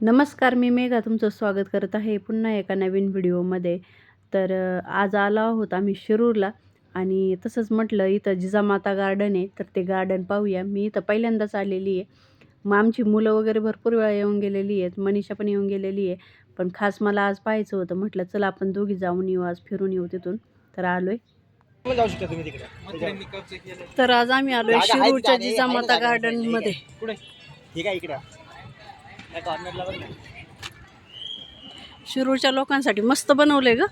नमस्कार मी मेघा तुमचं स्वागत करत आहे पुन्हा एका नवीन व्हिडिओमध्ये. तर आज आलो आहोत आम्ही शिरूरला आणि तसंच म्हटलं इथं जिजामाता गार्डन आहे तर ते गार्डन पाहूया. मी इथं पहिल्यांदाच आलेली आहे. मग आमची मुलं वगैरे भरपूर वेळा येऊन गेलेली आहेत मनीषा पण येऊन गेलेली आहे. पण खास मला आज पाहायचं होतं म्हटलं चला आपण दोघी जाऊन येऊ आज फिरून येऊ तिथून. तर आलोय. मग जाऊ शकता तुम्ही तिकडे. तर आज आम्ही आलोय जागा आहे शिरूरच्या जिजामाता आहे जागा गार्डन इकडे. मध्ये. कुठे? ठीक आहे इकडे. या कॉर्नरला बघ ना शिरूरच्या लोकांसाठी मस्त बनवलंय ग.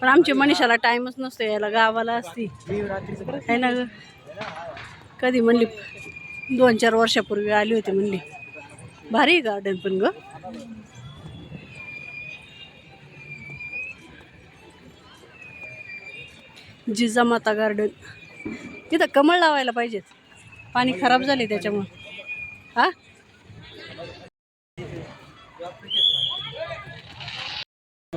पण आमची मनीषाला टाइमच नसतो यायला गावाला असती. आहे ना ग? कधी म्हणली दोन चार वर्षापूर्वी आली होती म्हणली. भारी गार्डन पण ग. जिजामाता गार्डन तिथं कमळ लावायला पाहिजेत. पाणी खराब झाले त्याच्यामुळं. हा?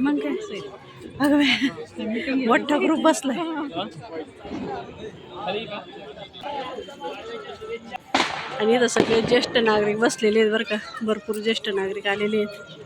मग काय? अगं मोठा ग्रुप बसलाय. आणि इथं सगळे ज्येष्ठ नागरिक बसलेले आहेत बरं का. भरपूर ज्येष्ठ नागरिक आलेले आहेत.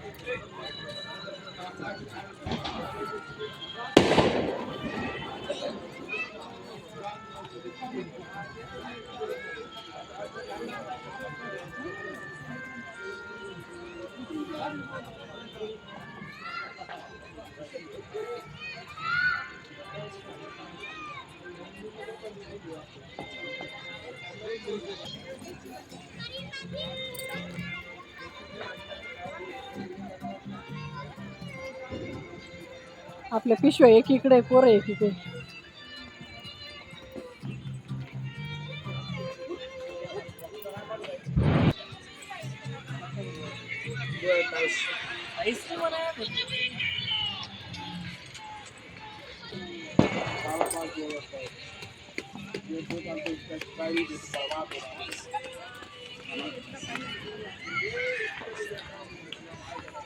आपल्या पिशव्या एकीकडे पोरं एकीकडे.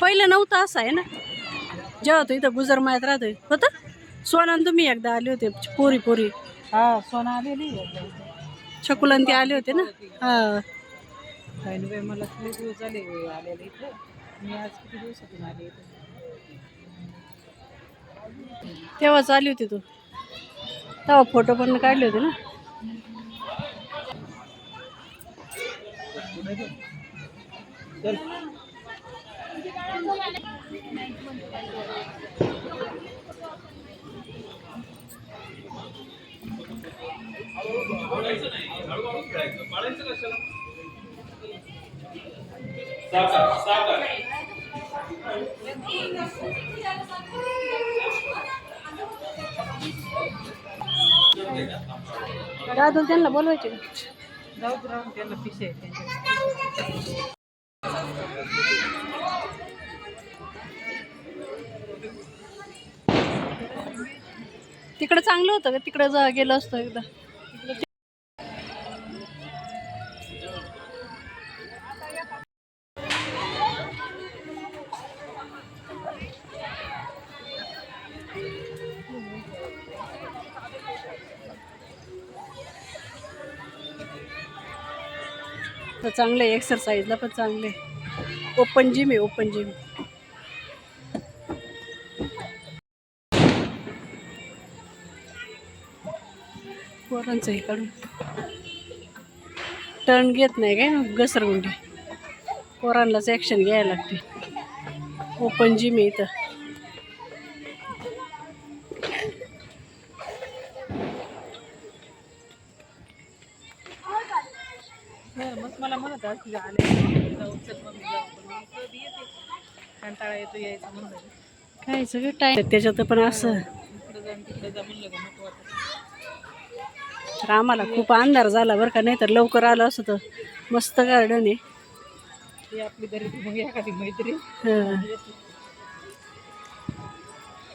पहिलं नव्हतं असं आहे ना. जेव्हा तो इथं गुजर मायात राहतोय होतं? सोनान तुम्ही एकदा आले होते पोरी पोरी. हा सोना आलेली छकुलन ते आले होते ना? हा. काही नाही मला किती दिवस झाले आलेले इथे. मी आज किती दिवसातून आले इथे? तेव्हाच आली होती तू. तेव्हा फोटो पण काढले होते ना? चल. राधून त्यांना बोलवायचे जाऊ दे राहून त्यांना पिसे तिकडे चांगलं होतं का? तिकडं जा गेलं असतं एकदा. तर चांगलं आहे एक्सरसाइजला पण चांगलं आहे. ओपन जिम आहे ओपन जिम हे काढून. टर्न घेत नाही काय घसरगुंडी. पोरांनाच ॲक्शन घ्यायला लागते. ओपन जिम आहे इथं. मला म्हणत कंटाळा येतो यायचं म्हणून. काय सगळं टाईम त्याच्यात पण असं. जाऊन तिकडे जा म्हणलं का नको वाटत. तर आम्हाला खूप अंधार झाला बरं का नाही तर लवकर आलं असं तर मस्त गार्डन आहे.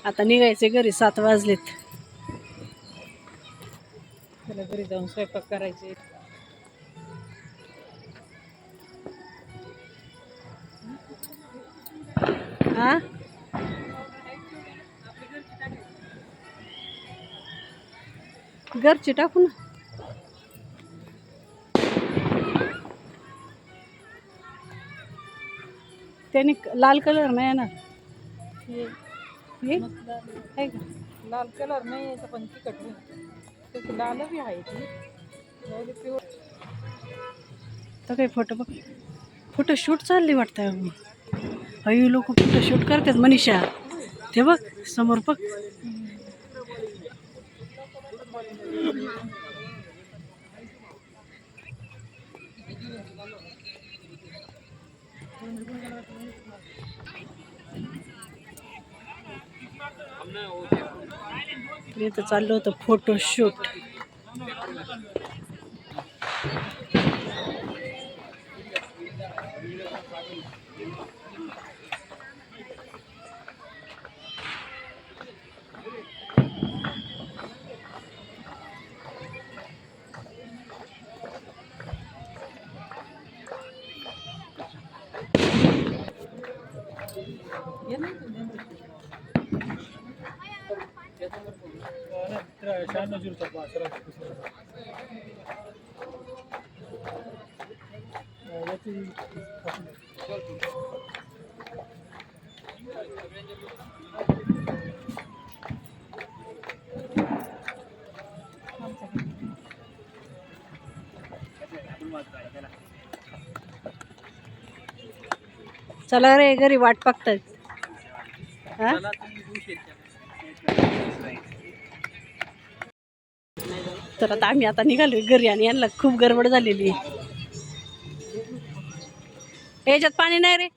आता निघायचे घरी सात वाजलेत. त्याला घरी जाऊन स्वयंपाक करायचे. हा? घरची टाकू ना. त्याने लाल कलर नाही येणार. लाल- आहे का? लाल कलर नाही याचा पण तिखट नाही लाल बी आहे ती. तर काही फोटो बघ. फोटो शूट चालली वाटतं अयो लोक फोटो शूट करतात मनीषा. ते बघ समोर बघ. इथं चाललं होतं फोटोशूट ये चला रे घरी वाट बघतायत हा? तर आता आम्ही आता निघालोय घरी आणि यांना खूप गडबड झालेली आहे. याच्यात पाणी नाही रे.